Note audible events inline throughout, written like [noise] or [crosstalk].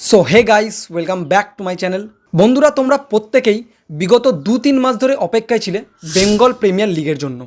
So hey guys welcome back to my channel বন্ধুরা, তোমরা প্রত্যেকেই বিগত দু তিন মাস ধরে অপেক্ষায় ছিলে বেঙ্গল প্রিমিয়ার লিগের জন্য,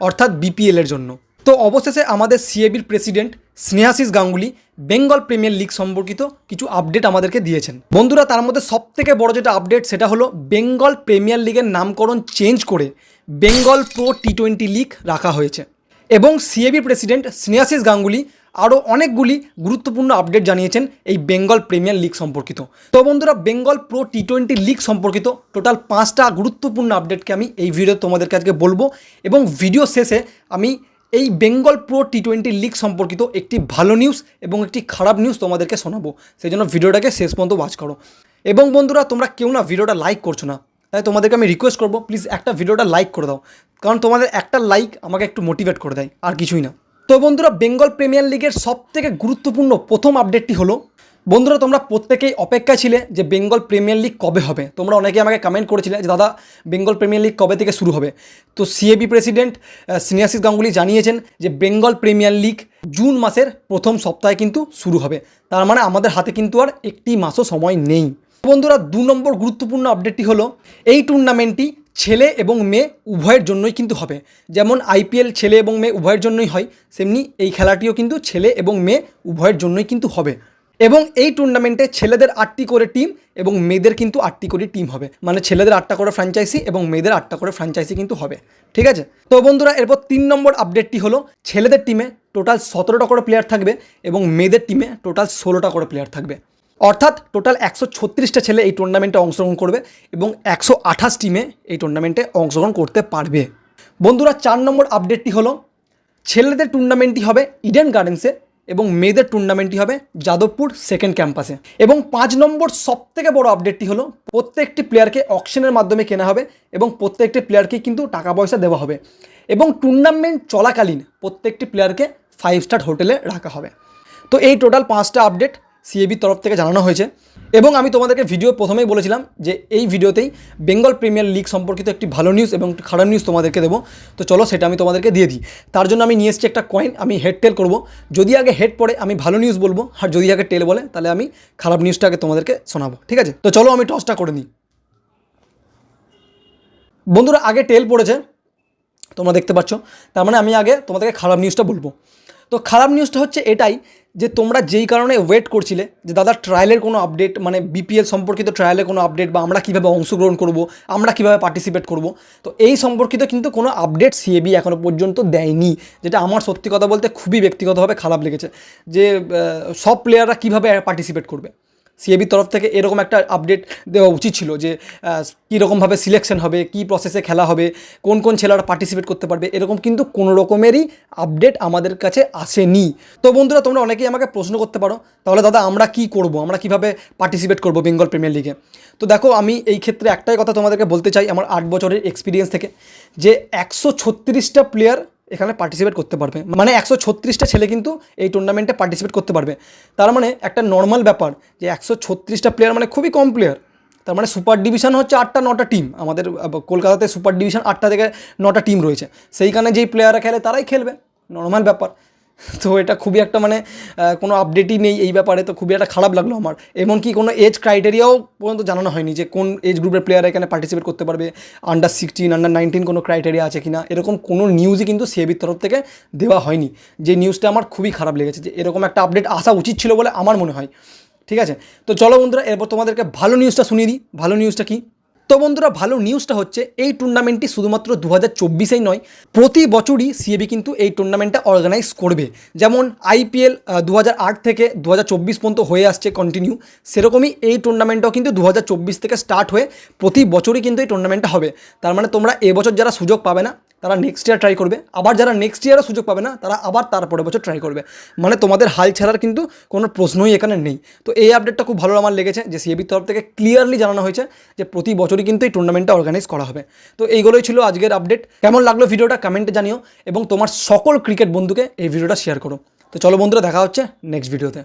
অর্থাৎ বিপিএল এর জন্য। তো অবশেষে আমাদের সিএবির president Snehashish Ganguly Bengal premier league সম্পর্কিত কিছু আপডেট আমাদেরকে দিয়েছেন। বন্ধুরা, তার মধ্যে সব থেকে বড় যেটা আপডেট, সেটা হলো বেঙ্গল প্রিমিয়ার লিগের নামকরণ চেঞ্জ করে Bengal pro T twenty league রাখা হয়েছে। এবং সিএবি প্রেসিডেন্ট স্নেহাশিস গাঙ্গুলি আরও অনেকগুলি গুরুত্বপূর্ণ আপডেট জানিয়েছেন এই বেঙ্গল প্রিমিয়ার লিগ সম্পর্কিত। তো বন্ধুরা, Bengal pro T twenty league সম্পর্কিত টোটাল পাঁচটা গুরুত্বপূর্ণ আপডেটকে আমি এই ভিডিও তোমাদের আজকে বলব এবং ভিডিও শেষে আমি এই Bengal pro T twenty league সম্পর্কিত একটি ভালো নিউজ এবং একটি খারাপ নিউজ তোমাদেরকে শোনাবো। সেই জন্য ভিডিওটাকে শেষ পর্যন্ত ওয়াচ করো। এবং বন্ধুরা, তোমরা কেউ না ভিডিওটা লাইক করছ না, তাই তোমাদেরকে আমি রিকোয়েস্ট করব প্লিজ একটা ভিডিওটা লাইক করে দাও। কারণ তোমাদের একটা লাইক আমাকে একটু মোটিভেট করে দেয়, আর কিছুই না। তো বন্ধুরা, বেঙ্গল প্রিমিয়ার লিগের সব থেকে গুরুত্বপূর্ণ প্রথম আপডেটটি হলো, বন্ধুরা, তোমরা প্রত্যেকেই অপেক্ষা ছিলে যে বেঙ্গল প্রিমিয়ার লিগ কবে হবে। তোমরা অনেকেই আমাকে কমেন্ট করেছিলে যে, দাদা, বেঙ্গল প্রিমিয়ার লিগ কবে থেকে শুরু হবে? তো সিএবি প্রেসিডেন্ট সিনিয়াসিস গাঙ্গুলি জানিয়েছেন যে, বেঙ্গল প্রিমিয়ার লিগ জুন মাসের প্রথম সপ্তাহে কিন্তু শুরু হবে। তার মানে আমাদের হাতে কিন্তু আর একটি মাসও সময় নেই। বন্ধুরা, দু নম্বর গুরুত্বপূর্ণ আপডেটটি হলো, এই টুর্নামেন্টটি ছেলে এবং মেয়ে উভয়ের জন্যই কিন্তু হবে। যেমন আইপিএল ছেলে এবং মেয়ে উভয়ের জন্যই হয়, সেমনি এই খেলাটিও কিন্তু ছেলে এবং মেয়ে উভয়ের জন্যই কিন্তু হবে। এবং এই টুর্নামেন্টে ছেলেদের আটটি করে টিম এবং মেয়েদের কিন্তু আটটি করে টিম হবে। মানে ছেলেদের আটটা করে ফ্র্যাঞ্চাইজি এবং মেয়েদের আটটা করে ফ্র্যাঞ্চাইজি কিন্তু হবে। ঠিক আছে? তো বন্ধুরা, এরপর তিন নম্বর আপডেটটি হলো, ছেলেদের টিমে টোটাল সতেরোটা করে প্লেয়ার থাকবে এবং মেয়েদের টিমে টোটাল ষোলোটা করে প্লেয়ার থাকবে। অর্থাৎ টোটাল একশো ছত্রিশটা ছেলে এই টুর্নামেন্টে অংশগ্রহণ করবে এবং একশো আঠাশ টিমে এই টুর্নামেন্টে অংশগ্রহণ করতে পারবে। বন্ধুরা, চার নম্বর আপডেটটি হলো, ছেলেদের টুর্নামেন্টটি হবে ইডেন গার্ডেন্সে এবং মেয়েদের টুর্নামেন্টটি হবে যাদবপুর সেকেন্ড ক্যাম্পাসে এবং পাঁচ নম্বর সবথেকে বড় আপডেটটি হলো, প্রত্যেকটি প্লেয়ারকে অকশনের মাধ্যমে কেনা হবে এবং প্রত্যেকটি প্লেয়ারকে কিন্তু টাকা পয়সা দেওয়া হবে। এবং টুর্নামেন্ট চলাকালীন প্রত্যেকটি প্লেয়ারকে ফাইভ স্টার হোটেলে রাখা হবে। তো এই টোটাল পাঁচটা আপডেট সিএবির তরফ থেকে জানানো হয়েছে। এবং আমি তোমাদেরকে ভিডিও প্রথমেই বলেছিলাম যে এই ভিডিওতেই বেঙ্গল প্রিমিয়ার লিগ সম্পর্কিত একটি ভালো নিউজ এবং একটি খারাপ নিউজ তোমাদেরকে দেবো। তো চলো সেটা আমি তোমাদেরকে দিয়ে দিই। তার জন্য আমি নিয়ে এসেছি একটা কয়েন আমি হেড টেল করব। যদি আগে হেড পড়ে, আমি ভালো নিউজ বলব। আর যদি আগে টেল বলে, তাহলে আমি খারাপ নিউজটা আগে তোমাদেরকে শোনাবো। ঠিক আছে? তো চলো আমি টসটা করে নিই। বন্ধুরা, আগে টেল পড়েছে, তোমরা দেখতে পাচ্ছ। তার মানে আমি আগে তোমাদেরকে খারাপ নিউজটা বলব। তো খারাপ নিউজটা হচ্ছে এটাই যে তোমরা যেই কারণে ওয়েট করছিলে, যে দাদা ট্রায়ালের কোনো আপডেট মানে বিপিএল সম্পর্কিত ট্রায়ালের কোনো আপডেট বা আমরা কীভাবে অংশগ্রহণ করব, আমরা কীভাবে পার্টিসিপেট করব, তো এই সম্পর্কিত কিন্তু কোনো আপডেট সিএবি এখনও পর্যন্ত দেয়নি, যেটা আমার সত্যি কথা বলতে খুবই ব্যক্তিগতভাবে খারাপ লেগেছে, যে সব প্লেয়াররা কীভাবে পার্টিসিপেট করবে। সিএবির তরফ থেকে এরকম একটা আপডেট দেওয়া উচিত ছিল যে কীরকমভাবে সিলেকশন হবে, কী প্রসেসে খেলা হবে, কোন কোন ছেলেরা পার্টিসিপেট করতে পারবে, এরকম কিন্তু কোনো রকমেরই আপডেট আমাদের কাছে আসেনি। তো বন্ধুরা, তোমরা অনেকেই আমাকে প্রশ্ন করতে পারো, তাহলে দাদা আমরা কি করব? আমরা কীভাবে পার্টিসিপেট করব বেঙ্গল প্রিমিয়ার লিগে? তো দেখো, আমি এই ক্ষেত্রে একটাই কথা তোমাদেরকে বলতে চাই, আমার আট বছরের এক্সপিরিয়েন্স থেকে, যে একশো ছত্রিশটা প্লেয়ার এখানে পার্টিসিপেট করতে পারবে। মানে একশো ছত্রিশটা ছেলে কিন্তু এই টুর্নামেন্টে পার্টিসিপেট করতে পারবে। তার মানে একটা নর্মাল ব্যাপার যে একশো ছত্রিশটা প্লেয়ার মানে খুবই কম প্লেয়ার তার মানে সুপার ডিভিশন হচ্ছে আটটা, নটা টিম আমাদের কলকাতাতে সুপার ডিভিশন আটটা থেকে নটা টিম রয়েছে। সেইখানে যেই প্লেয়াররা খেলে তারাই খেলবে। নর্মাল ব্যাপার। [laughs] তো এটা খুবই একটা মানে কোনো আপডেটই নেই এই ব্যাপারে, তো খুবই একটা খারাপ লাগল আমার। এমনকি কোনো এজ ক্রাইটেরিয়াও পর্যন্ত জানানো হয়নি যে কোন এজ গ্রুপের প্লেয়ার এখানে পার্টিসিপেট করতে পারবে আন্ডার সিক্সটিন আন্ডার নাইনটিন কোনো ক্রাইটেরিয়া আছে কি না এরকম কোনো নিউজই কিন্তু সিএবির তরফ থেকে দেওয়া হয়নি। যে নিউজটা আমার খুবই খারাপ লেগেছে, যে এরকম একটা আপডেট আসা উচিত ছিল বলে আমার মনে হয়। ঠিক আছে? তো চলো বন্ধুরা, এরপর তোমাদেরকে ভালো নিউজটা শুনিয়ে দিই। ভালো নিউজটা কি? তো বন্ধুরা, ভালো নিউজটা হচ্ছে, এই টুর্নামেন্টটি শুধুমাত্র দু হাজার চব্বিশেই নয়, প্রতি বছরই সিএবি কিন্তু এই টুর্নামেন্টটা অর্গানাইজ করবে। যেমন আইপিএল দু থেকে দু হাজার চব্বিশ পর্যন্ত হয়ে আসছে কন্টিনিউ সেরকমই এই টুর্নামেন্টটাও কিন্তু দু হাজার চব্বিশ থেকে স্টার্ট হয়ে প্রতি বছরই কিন্তু এই টুর্নামেন্টটা হবে। তার মানে তোমরা এবছর যারা সুযোগ পাবে না তারা নেক্সট ইয়ার ট্রাই করবে। আবার যারা নেক্সট ইয়ারও সুযোগ পাবে না, তারা আবার তারপরের বছর ট্রাই করবে। মানে তোমাদের হাল ছাড়ার কিন্তু কোনো প্রশ্নই এখানে নেই। তো এই আপডেটটা খুব ভালো আমার লেগেছে, যে সিএবির তরফ থেকে ক্লিয়ারলি জানানো হয়েছে যে প্রতি বছরই কিন্তু এই টুর্নামেন্টটা অর্গানাইজ করা হবে। তো এইগুলোই ছিল আজকের আপডেট কেমন লাগল ভিডিওটা কমেন্টে জানিও এবং তোমার সকল ক্রিকেট বন্ধুকে এই ভিডিওটা শেয়ার করো। তো চলো বন্ধুরা, দেখা হচ্ছে নেক্সট ভিডিওতে